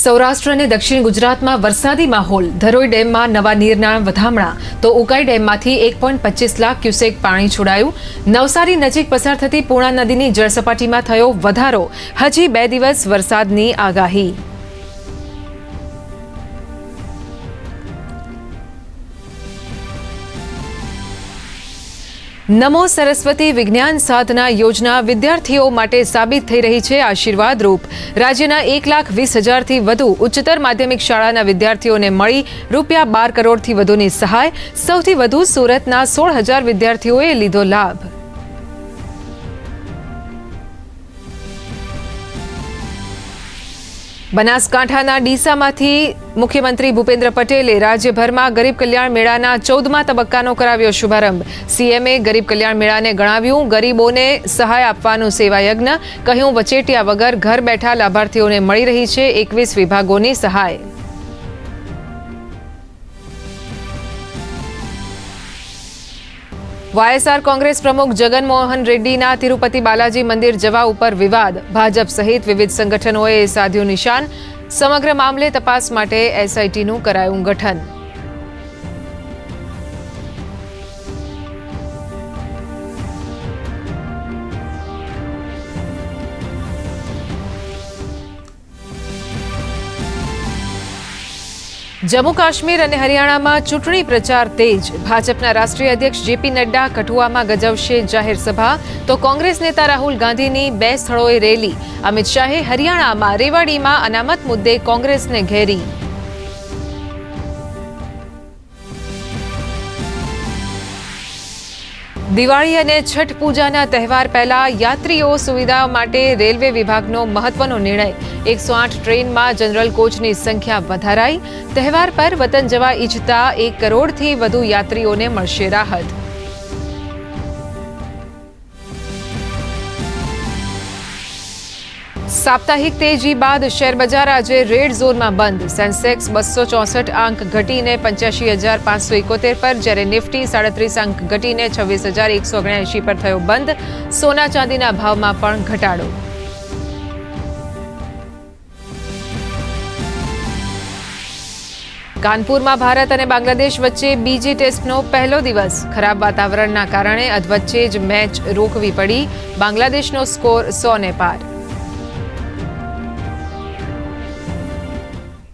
સૌરાષ્ટ્ર અને દક્ષિણ ગુજરાતમાં વરસાદી માહોલ. ધરોઈ ડેમમાં નવા નીરના વધામણા. તો ઉકાઈ ડેમમાંથી એક પોઈન્ટ પચીસ લાખ ક્યુસેક પાણી છોડાયું. નવસારી નજીક પસાર થતી પૂર્ણા નદીની જળસપાટીમાં થયો વધારો. હજી બે દિવસ વરસાદની આગાહી. નમો સરસ્વતી વિજ્ઞાન સાધના યોજના વિદ્યાર્થીઓ માટે સાબિત થઈ રહી છે આશીર્વાદરૂપ રાજ્યના એક લાખ વીસ હજારથી વધુ ઉચ્ચતર માધ્યમિક શાળાના વિદ્યાર્થીઓને મળી રૂપિયા બાર કરોડથી વધુની સહાય. સૌથી વધુ સુરતના સોળ હજાર વિદ્યાર્થીઓએ લીધો લાભ. બનાસકાંઠાના ડીસામાંથી મુખ્યમંત્રી ભૂપેન્દ્ર પટેલે રાજ્યભરમાં ગરીબ કલ્યાણ મેળાના ચૌદમા તબક્કાનો કરાવ્યો શુભારંભ. સીએમએ ગરીબ કલ્યાણ મેળાને ગણાવ્યું, ગરીબોને સહાય આપવાનું સેવાયજ્ઞ. કહ્યું, વચેટિયા વગર ઘર બેઠા લાભાર્થીઓને મળી રહી છે એકવીસ વિભાગોની સહાય. વાયએસઆર કોંગ્રેસ પ્રમુખ જગનમોહન રેડ્ડીના તિરુપતિ બાલાજી મંદિર જવા ઉપર વિવાદ. ભાજપ સહિત વિવિધ સંગઠનોએ સાધ્યું નિશાન. સમગ્ર મામલે તપાસ માટે એસઆઈટીનું કરાયું ગઠન. જમ્મુ કાશ્મીર અને હરિયાણામાં ચૂંટણી પ્રચાર તેજ. ભાજપના રાષ્ટ્રીય અધ્યક્ષ જેપી નડ્ડા કઠુઆમાં ગજવશે જાહેર સભા. તો કોંગ્રેસ નેતા રાહુલ ગાંધીની બે સ્થળોએ રેલી. અમિત શાહે હરિયાણામાં રેવાડીમાં અનામત મુદ્દે કોંગ્રેસને ઘેરી. દિવાળી અને છઠ પૂજાના તહેવાર પહેલા યાત્રીઓ સુવિધા માટે રેલવે વિભાગનો મહત્વનો નિર્ણય. એકસો આઠ ટ્રેનમાં જનરલ કોચની સંખ્યા વધારાઈ. તહેવાર પર વતન જવા ઈચ્છતા એક કરોડથી વધુ યાત્રીઓને મળશે રાહત. સાપ્તાહિક તેજી બાદ શેરબજાર આજે રેડ ઝોનમાં બંધ. સેન્સેક્સ બસો ચોસઠ અંક ઘટીને પંચ્યાસી હજાર પાંચસો એકોતેર પર, જ્યારે નિફ્ટી સાડત્રીસ અંક ઘટીને છવ્વીસ હજાર એકસો ઓગણએંશી પર થયો બંધ. સોના ચાંદીના ભાવમાં પણ ઘટાડો. કાનપુરમાં ભારત અને બાંગ્લાદેશ વચ્ચે બીજી ટેસ્ટનો પહેલો દિવસ. ખરાબ વાતાવરણના કારણે અધવચ્ચે જ મેચ રોકવી પડી. બાંગ્લાદેશનો સ્કોર સો ને પાર.